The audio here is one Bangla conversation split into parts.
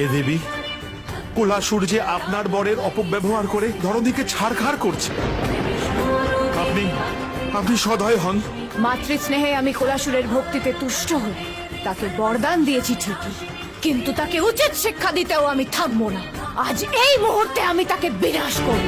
হে দেবী কোলাসুর যে আপনার বরের অপব্যবহার করে ধরনীকে ছাড়খাড় করছে। আপনি আপনি সদয় হন। মাতৃস্নেহে আমি কোলাসুরের ভক্তিতে তুষ্ট হই। তাকে বরদান দিয়েছি ঠিকই, কিন্তু তাকে উচিত শিক্ষা দিতেও আমি থাকব না। আজ এই মুহূর্তে আমি তাকে বিনাশ করব।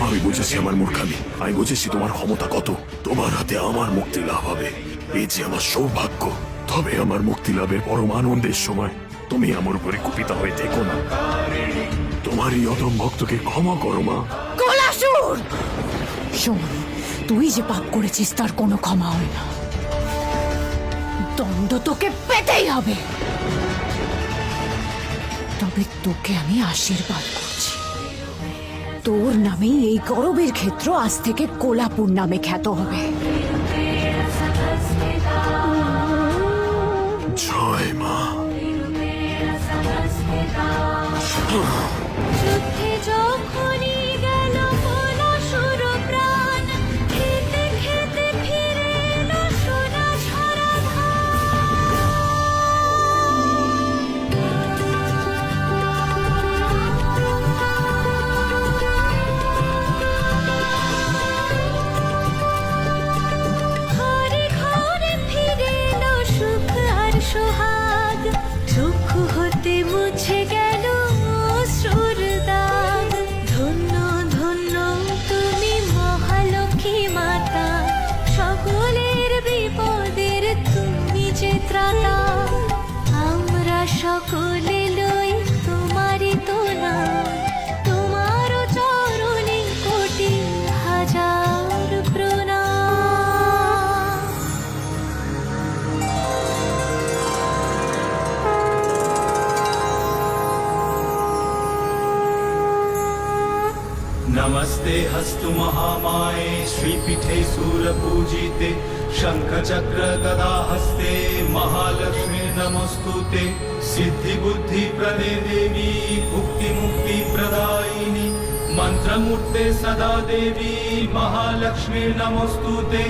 আমি বুঝেছি আমার মূর্খামি। আমি বুঝেছি তোমার ক্ষমতা কত। তোমার হাতে আমার মুক্তি লাভ হবে। এই যে আমার সৌভাগ্য, তবে আমার মুক্তি লাভের পরম আনন্দের সময়। তুমি আমার উপরে কুপিত হয়ে থেকো না। তোমার এই অদম ভক্তকে ক্ষমা করো, মা। কোলাসুর! শোন, তুই যে পাপ করেছিস, তার কোনো ক্ষমা হয় না। দণ্ড তোকে পেতেই হবে। তবে তোকে আমি আশীর্বাদ করছি তোর নামেই এই গরবের ক্ষেত্র আজ থেকে কোলাপুর নামে খ্যাত হবে। জয় মা। नमस्ते हस्तु महामाये, श्रीपीठे सूरपूजिते, शङ्खचक्र गदा हस्ते, महालक्ष्मी नमस्तुते सिद्धिबुद्धिप्रदे देवी भुक्तिमुक्तिप्रदायिनि मन्त्रमूर्ते सदा देवी, महालक्ष्मी नमस्तुते,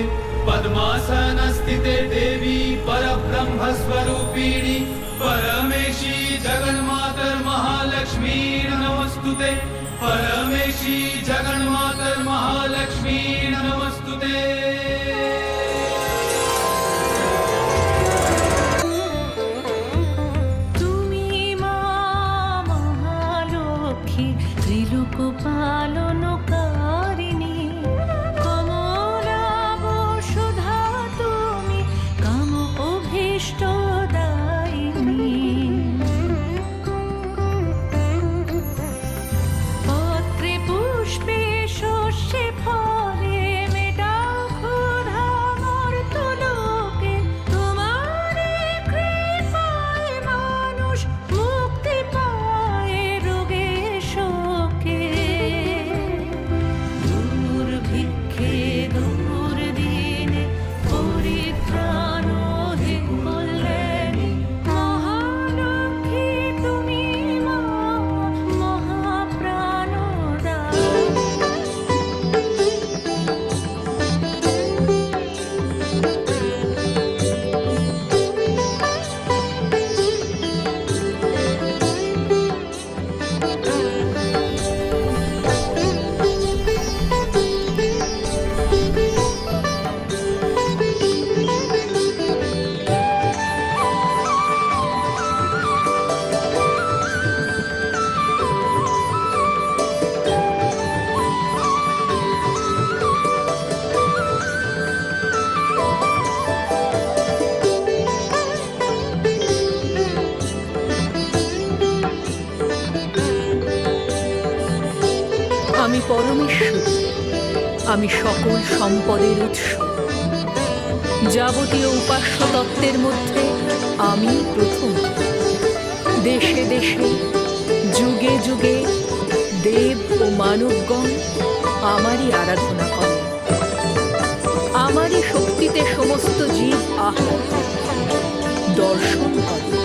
पद्मासनस्थिते देवी, परब्रह्मस्वरूपिणि, परमेशी जगन्मातर महालक्ष्मी नमस्तुते। परमेशी जगन्मातर्महालक्ष्मी नमस्तुते আমি পরমেশ্বর। আমি সকল সম্পদের উৎস। যাবতীয় উপাস্য তত্ত্বের মধ্যে আমি প্রথম। দেশে দেশে যুগে যুগে দেব ও মানবগণ আমারই আরাধনা করে। আমারই শক্তিতে সমস্ত জীব করে, দর্শন করে।